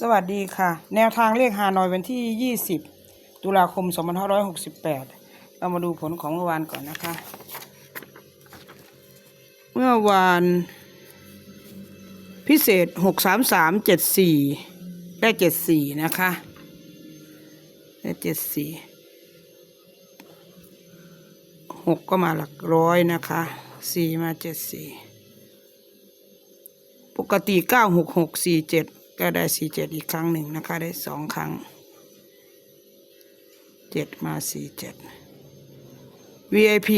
สวัสดีค่ะ แนวทางเลขฮานอยวันที่ 20 ตุลาคม 2568 เรามาดูผลของเมื่อวานก่อนนะคะ เมื่อวาน พิเศษ 63374 ได้ 74 นะคะ ได้ 74 6 ก็มาหลักร้อยนะคะ 4 มา 74 ปกติ 96647 ก็ได้47อีกครั้งหนึ่งนะคะ ได้สองครั้ง7มา47 VIP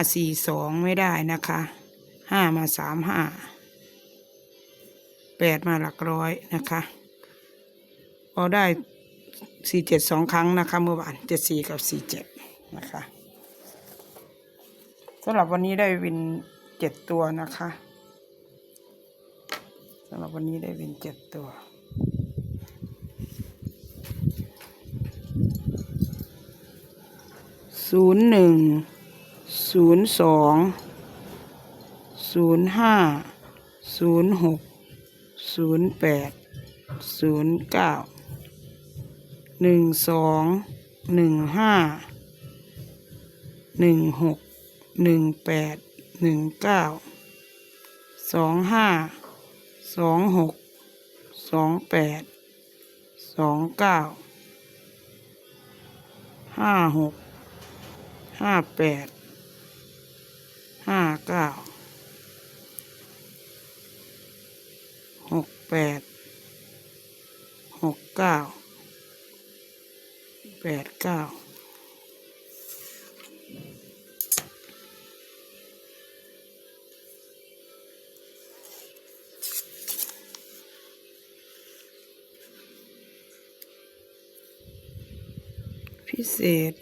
83542ไม่ได้นะคะ5มา35 8มาหลักร้อยนะคะพอได้47สองครั้งนะคะเมื่อวาน74กับ47นะคะสำหรับวันนี้ได้วิน7ตัวนะคะำหรับวันนี้ได้วิน7ตัว ศูนย์หนึ่ง ศูนย์สอง ศูนย์ห้า ศูนย์หก ศูนย์แปด ศูนย์เก้า หนึ่งสอง หนึ่งห้า หนึ่งหก หนึ่งแปด หนึ่งเก้า สองห้า สองหกสองแปดสองเก้าห้าหกห้าแปดห้าเก้าหกแปดหกเก้าแปดเก้า พิเศษ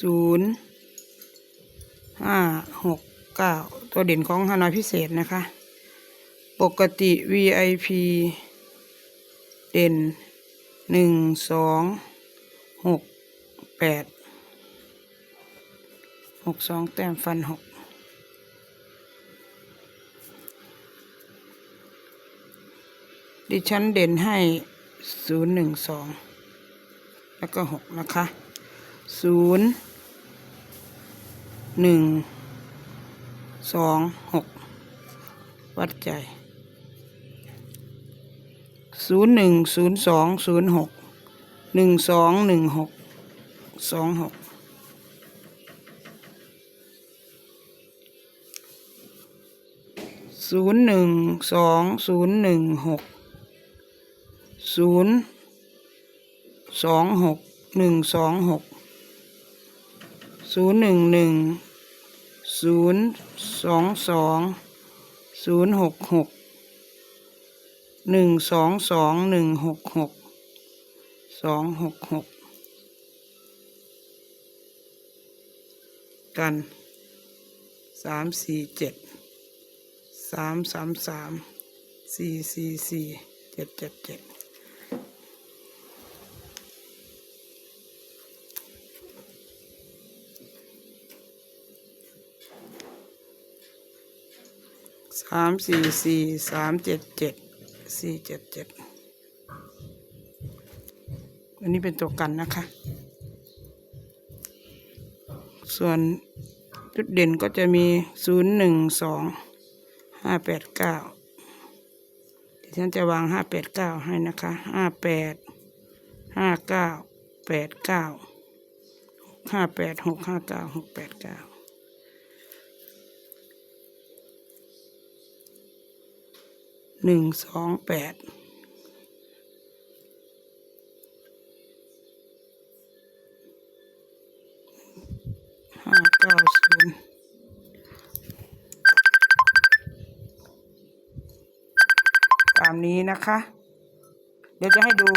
ศูนย์ห้าหกเก้าตัวเด่นของฮานอยพิเศษนะคะ ปกติ VIP เด่นหนึ่งสองหกแปดหกสองแต้มฟันหกดิฉันเด่นให้ศูนย์หนึ่งสอง แล้วก็หกนะคะศูนย์หนึ่งสองหกวัดใจศูนย์หนึ่งศูนย์สองศูนย์หกหนึ่งสองหนึ่งหกสองหกศูนย์หนึ่งสองศูนย์หนึ่งหกศูนย์ สองหกหนึ่งสองหกศูนย์หนึ่งหนึ่งศูนย์สองสองศูนย์หกหกหนึ่งสองสองหนึ่งหกหกสองหกหกกันสามสี่เจ็ดสามสามสามสี่สี่สี่เจ็ดเจ็ดเจ็ด สามสี่สี่สามเจ็ดเจ็ดสี่เจ็ดเจ็ดอันนี้เป็นตัวกันนะคะ ส่วนจุดเด่นก็จะมีศูนย์หนึ่งสองห้าแปดเก้าดิฉันจะวางห้าแปดเก้าให้นะคะห้าแปดห้าเก้าแปดเก้าห้าแปดหกห้าเก้าหกแปดเก้า หนึ่งสองแปดห้าเก้าศูนย์ตามนี้นะคะ เดี๋ยวจะให้ดู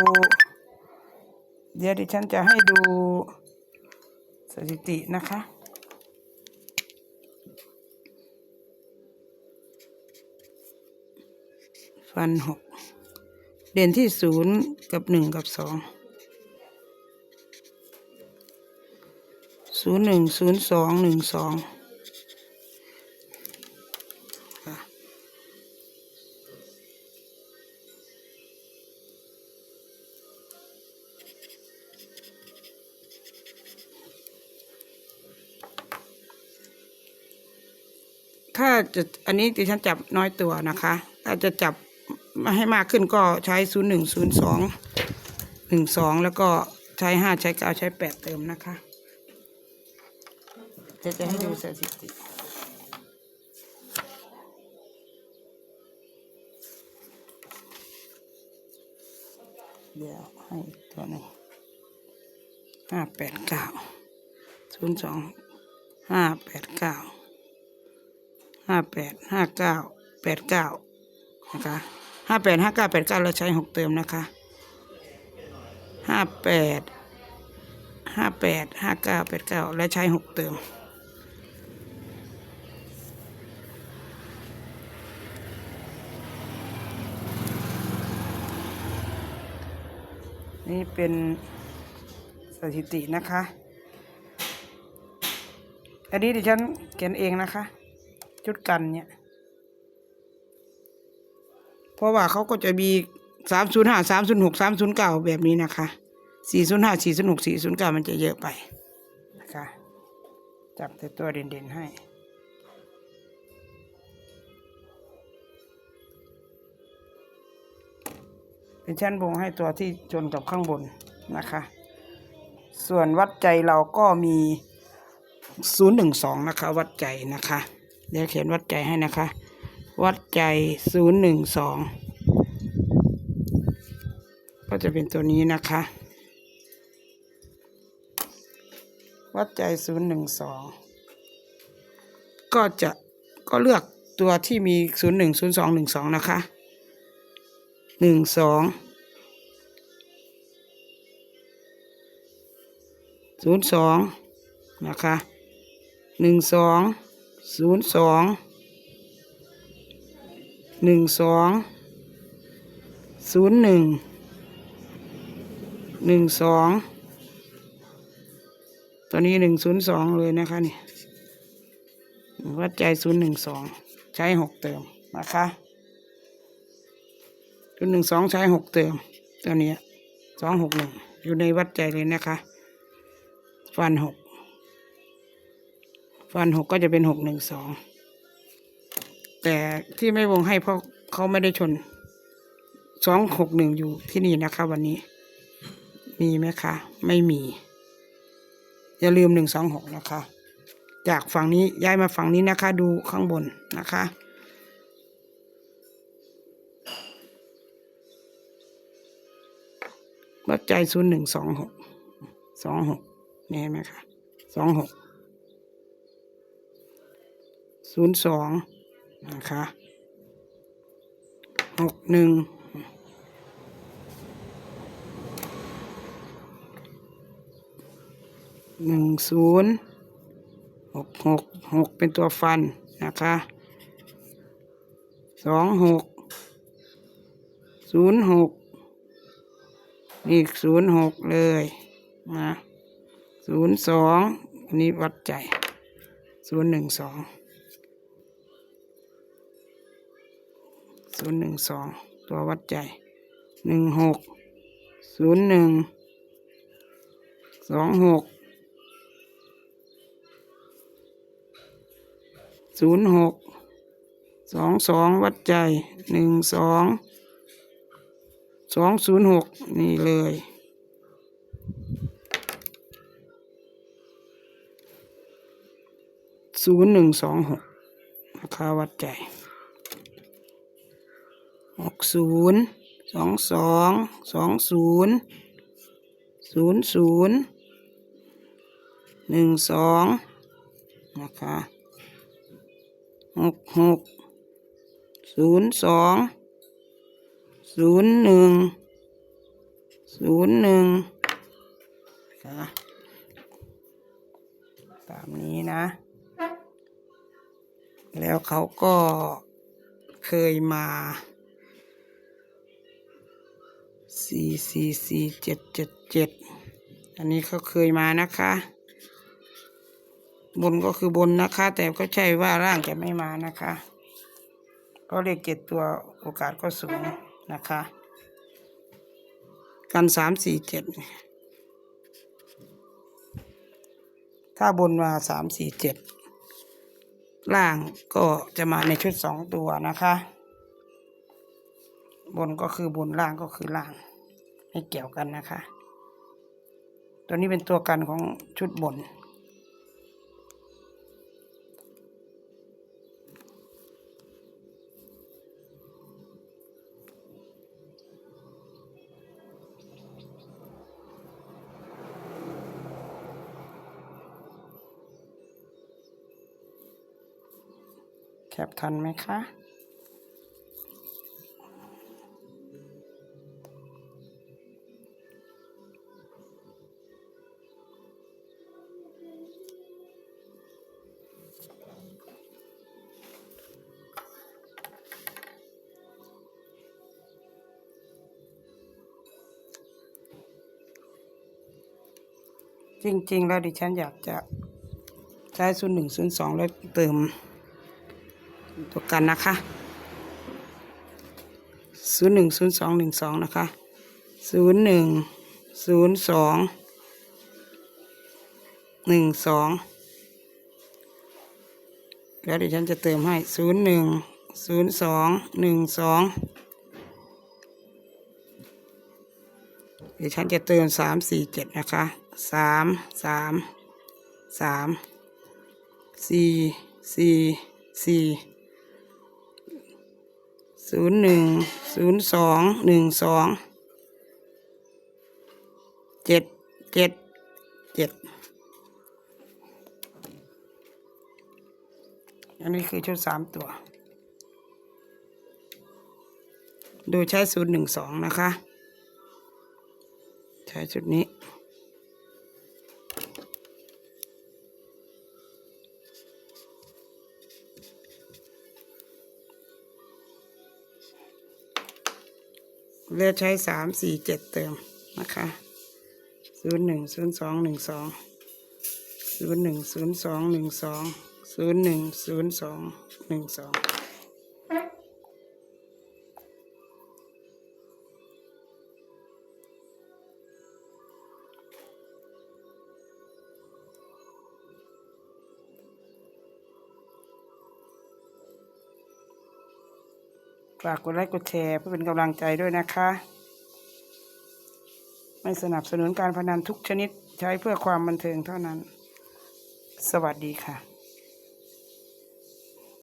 เดี๋ยวดิฉันจะให้ดูสถิตินะคะ ฟันหกเด่นที่ศูนย์กับหนึ่งกับสองศูนย์หนึ่งศูนย์สองหนึ่งสองถ้าจะอันนี้ดิฉันจับน้อยตัวนะคะ ถ้าจะจับ มาให้มากขึ้นก็ใช้ศูนย์หนึ่งศูนย์สองหนึ่งสองแล้วก็ใช้ห้าใช้เก้าใช้แปดเติมนะคะจะจะให้ดูสถิติเดี๋ยวให้ตัวหนึ่งห้าแปดเก้าศูนย์สองห้าแปดเก้าห้าแปดห้าเก้าแปดเก้านะคะ ห้าแปดห้าเก้าแปดเก้าเราใช้หกเติมนะคะห้าแปดห้าแปดห้าเก้าแปดเก้าแล้วใช้หกเติม นี่เป็นสถิตินะคะ อันนี้ดิฉันเขียนเองนะคะชุดกันเนี่ย ราะว่าเขาก็จะมีสามศูนย์ห้าสามศูนย์หกสามศูนย์เก้าแบบนี้นะคะสี่ศูนย์ห้าสี่ศูนย์หกสี่ศูนย์เก้ามันจะเยอะไปนะคะจับแต่ตัวเด่นๆให้เป็นชั้นวงให้ตัวที่ชนกับข้างบนนะคะ ส่วนวัดใจเราก็มี 012 นะคะ วัดใจนะคะ เดี๋ยวเขียนวัดใจให้นะคะ วัดใจ012ก็จะเป็นตัวนี้นะคะ วัดใจ012ก็จะก็เลือกตัวที่มี01 02 12นะคะหนึ่งสองศูนะคะหนึ่งสองศูนย์สอง หนึ่งสองศูนย์หนึ่งหนึ่งสองตัวนี้หนึ่งศูนย์สองเลยนะคะนี่วัดใจศูนย์หนึ่งสองใช้หกเติมนะคะตัวหนึ่งสองใช้หกเติมตัวนี้สองหกหนึ่งอยู่ในวัดใจเลยนะคะฟันหกฟันหกก็จะเป็นหกหนึ่งสอง แต่ที่ไม่วงให้เพราะเขาไม่ได้ชนสองหกหนึ่งอยู่ที่นี่นะคะ วันนี้ มีไหมคะ ไม่มี อย่าลืมหนึ่งสองหกนะคะ จากฝั่งนี้ย้ายมาฝั่งนี้นะคะ ดูข้างบนนะคะวัดใจศูนย์หนึ่งสองหกสองหกนี่เห็นไหมคะสองหกศูนย์สอง นะคะหกหนึ่งหนึ่งศูนย์หกหกหกเป็นตัวฟันนะคะสองหกศูนย์หกนี่ศูนย์หกเลยนะศูนย์สองอันนี้วัดใจศูนย์หนึ่งสอง ศูนย์หนึ่งสองตัววัดใจหนึ่งหกศูนย์หนึ่งสองหกศูนย์หกสองสองวัดใจหนึ่งสองสองศูนย์หกนี่เลย ศูนย์หนึ่งสองหกราคาวัดใจ หกศูนย์สองสองสองศูนย์ศูนย์ศูนย์หนึ่งสองนะคะหกหกศูนย์สองศูนย์หนึ่งศูนย์หนึ่งค่ะตามนี้นะ แล้วเขาก็เคยมา สี่สี่สี่เจ็ดเจ็ดเจ็ดอันนี้เขาเคยมานะคะ บนก็คือบนนะคะ แต่ก็ใช่ว่าร่างจะไม่มานะคะก็เลขเจ็ดตัวโอกาสก็สูงนะคะ กันสามสี่เจ็ดถ้าบนมาสามสี่เจ็ดล่างก็จะมาในชุดสองตัวนะคะ บนก็คือบนล่างก็คือล่าง ไม่เกี่ยวกันนะคะ ตัวนี้เป็นตัวกันของชุดบน แคปทันไหมคะ จริง ๆ แล้วดิฉันอยากจะใช้ศูนย์หนึ่งศูนย์สองแล้วเติมตัวกันนะคะศูนย์หนึ่งศูนย์สองหนึ่งสองนะคะศูนย์หนึ่งศูนย์สองหนึ่งสองแล้วดี๋ยวฉันจะเติมให้ศูนย์หนึ่งศูนย์สองหนึ่งสองเดี๋ยวฉันจะเติมสามสี่เจ็ดนะคะ สามสามสามสี่สี่สี่ศูนย์หนึ่งศูนย์สองหนึ่งสองเจ็ดเจ็ดเจ็ดอันนี้คือชุดสามตัว โดยใช้ศูนย์หนึ่งสองนะคะ ใช้ชุดนี้ เลือกใช้สามสี่เจ็ดเติมนะคะศูนย์หนึ่งศูนย์สองหนึ่งสองศูนย์หนึ่งศูนย์สองหนึ่งสองศูนย์หนึ่งศูนย์สองหนึ่งสอง ฝากกดไลค์กดแชร์เพื่อเป็นกำลังใจด้วยนะคะ ไม่สนับสนุนการพนันทุกชนิดใช้เพื่อความบันเทิงเท่านั้น สวัสดีค่ะ